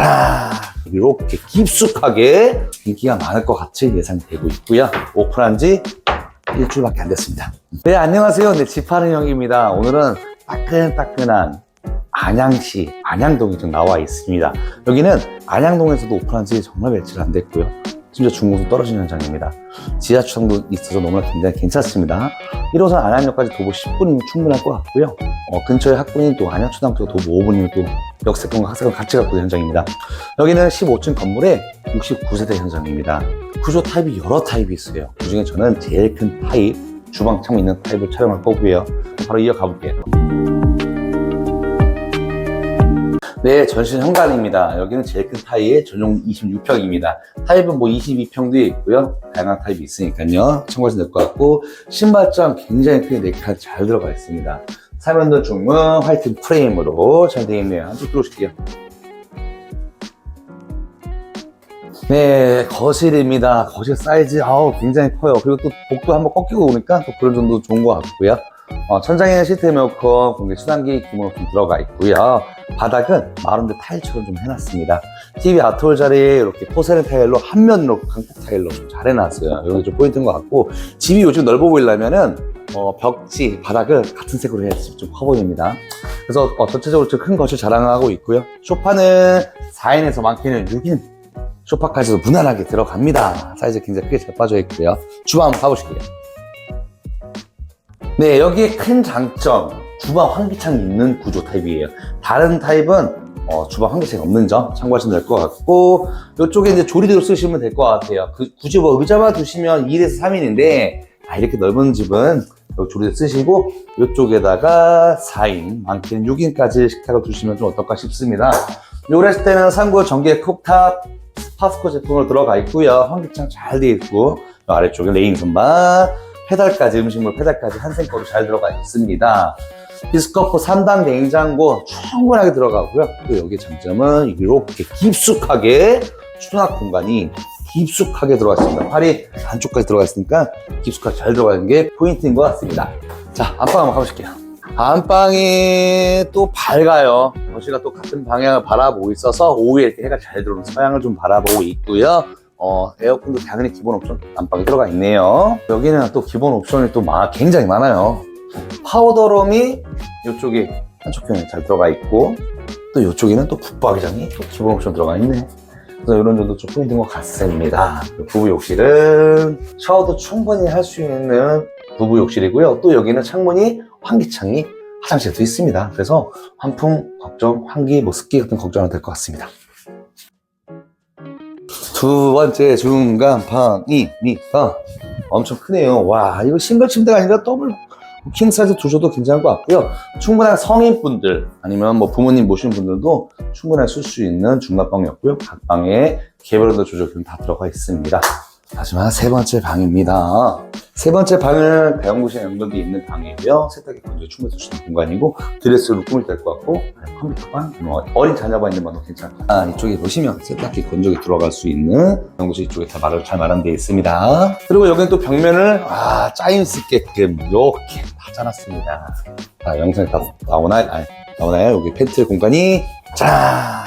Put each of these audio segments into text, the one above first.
자, 이렇게 깊숙하게 인기가 많을 것 같이 예상되고 있고요. 오픈한 지 일주일밖에 안 됐습니다. 네, 안녕하세요. 네, 집하는 형입니다. 오늘은 따끈따끈한 안양시 안양동에 좀 나와 있습니다. 여기는 안양동에서도 오픈한 지 정말 며칠 안 됐고요. 심지어 중공도 떨어지는 현장입니다. 지하철도 있어서 너무나 굉장히 괜찮습니다. 1호선 안양역까지 도보 10분이면 충분할 것 같고요. 어, 근처에 학군이 또 안양초등학교 도보 5분이면 또 역세권과 학생을 같이 갖고 있는 현장입니다. 여기는 15층 건물에 69세대 현장입니다. 구조 타입이 여러 타입이 있어요. 그 중에 저는 제일 큰 타입, 주방 창문 있는 타입을 촬영할 거고요. 바로 이어가 볼게요. 네, 전신 현관입니다. 여기는 제일 큰 타입 전용 26평입니다. 타입은 뭐 22평도 있고요. 다양한 타입이 있으니까요. 참고하시면 될 것 같고 신발장 굉장히 크게 네칸 잘 들어가 있습니다. 사면도 중문 화이트 프레임으로 잘 되어 있네요. 한쪽 들어오실게요. 네, 거실입니다. 거실 사이즈, 아우, 굉장히 커요. 그리고 또 복도 한번 꺾이고 오니까 또 그런 점도 좋은 것 같고요. 어, 천장에는 시트 메어컨, 공개 수단기 좀 들어가 있고요. 바닥은 마룬드 타일처럼 좀 해놨습니다. TV 아트홀 자리에 이렇게 포세린 타일로 한 면으로 강폭 타일로 좀 잘 해놨어요. 게좀 포인트인 것 같고, 집이 요즘 넓어 보이려면은, 어, 벽지, 바닥을 같은 색으로 해야 집좀커 보입니다. 그래서 어, 전체적으로 좀큰 거실 자랑하고 있고요. 소파는 4인에서 많게는 6인 소파까지도 무난하게 들어갑니다. 사이즈 굉장히 크게 잘 빠져 있고요. 주방 한번 가보실게요. 네, 여기에 큰 장점, 주방 환기창이 있는 구조 타입이에요. 다른 타입은 어, 주방 환기창이 없는 점 참고하시면 될 것 같고 이쪽에 이제 조리대로 쓰시면 될 것 같아요. 그, 굳이 뭐 의자만 두시면 2에서 3인인데 아, 이렇게 넓은 집은 조리대 쓰시고 이쪽에다가 4인, 많게는 6인까지 식탁을 두시면 좀 어떨까 싶습니다. 요랬을 때는 상구 전기 쿡탑 파스코 제품으로 들어가 있고요. 환기창 잘 돼 있고 요 아래쪽에 레인 선반 페달까지 음식물 페달까지 한생거로 잘 들어가 있습니다. 비스커프 3단 냉장고 충분하게 들어가고요. 또 여기 장점은 이렇게 깊숙하게 수납 공간이 깊숙하게 들어가 있습니다. 팔이 안쪽까지 들어가 있으니까 깊숙하게 잘 들어가 있는 게 포인트인 것 같습니다. 자, 안방 한번 가보실게요. 안방이 또 밝아요. 거실과 또 같은 방향을 바라보고 있어서 오후에 이렇게 해가 잘 들어오는 서양을 좀 바라보고 있고요. 어, 에어컨도 당연히 기본 옵션 안방에 들어가 있네요. 여기는 또 기본 옵션이 또 마- 굉장히 많아요. 파우더룸이 이쪽에 한쪽형에 잘 들어가 있고 또 이쪽에는 또 붙박이장이 또 기본 옵션 들어가 있네. 그래서 이런 점도 좀 포인트인 것 같습니다. 그 부부 욕실은 샤워도 충분히 할 수 있는 부부 욕실이고요. 또 여기는 창문이 환기창이 화장실에도 있습니다. 그래서 환풍 걱정, 환기, 뭐 습기 같은 걱정 안될것 같습니다. 두 번째 중간 방입니다. 엄청 크네요. 와, 이거 싱글 침대가 아니라 더블 킹 사이즈 두셔도 괜찮을 것 같고요. 충분한 성인분들 아니면 뭐 부모님 모시는 분들도 충분히 쓸 수 있는 중간방이었고요. 각 방에 개별온도 조절기는 다 들어가 있습니다. 하지만 세 번째 방입니다. 세 번째 방은 배영구실 연결돼 있는 방이고요. 세탁기 건조에 충분히 쓸수 있는 공간이고 드레스로 꾸밀 될것 같고 컴퓨터방, 뭐 어린 자녀가 있는 방도 괜찮고 아, 이쪽에 보시면 세탁기 건조기 들어갈 수 있는 연구실 이쪽에 다 마련, 잘 마련되어 있습니다. 그리고 여기는 또 벽면을 아, 짜임 있게끔 이렇게 다 짜놨습니다. 아, 영상에 다 나오나요? 아니, 나오나요? 여기 팬트 공간이 자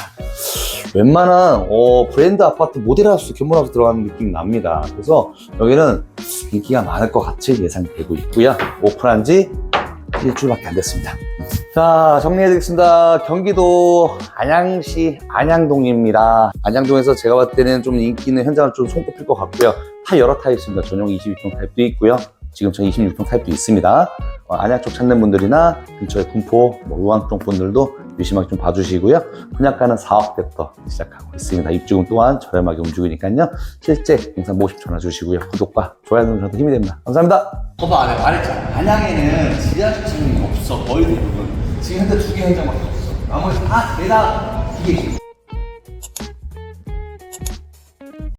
웬만한 어, 브랜드 아파트 모델하우스 견본하우스 들어가는 느낌이 납니다. 그래서 여기는 인기가 많을 것 같이 예상되고 있고요. 오픈한 지 일주일밖에 안 됐습니다. 자, 정리해드리겠습니다. 경기도 안양시 안양동입니다. 안양동에서 제가 봤을 때는 좀 인기 있는 현장을 좀 손꼽힐 것 같고요. 타 여러 타입 있습니다. 전용 22평 타입도 있고요. 지금 저 26평 타입도 있습니다. 어, 안양 쪽 찾는 분들이나 근처에 군포, 뭐 의왕 쪽 분들도 유심하게 좀 봐주시고요. 분양가는 4억 대부터 시작하고 있습니다. 입주금 또한 저렴하게 움직이니까요. 실제 영상 보고 전화 주시고요. 구독과 좋아요 누르면 저도 힘이 됩니다. 감사합니다. 거봐 안에 말했잖아. 안양에는 지하철이 없어. 거의 대부분. 지금 현재 두 개 현장밖에 없어. 나머지 다 대다 기계식.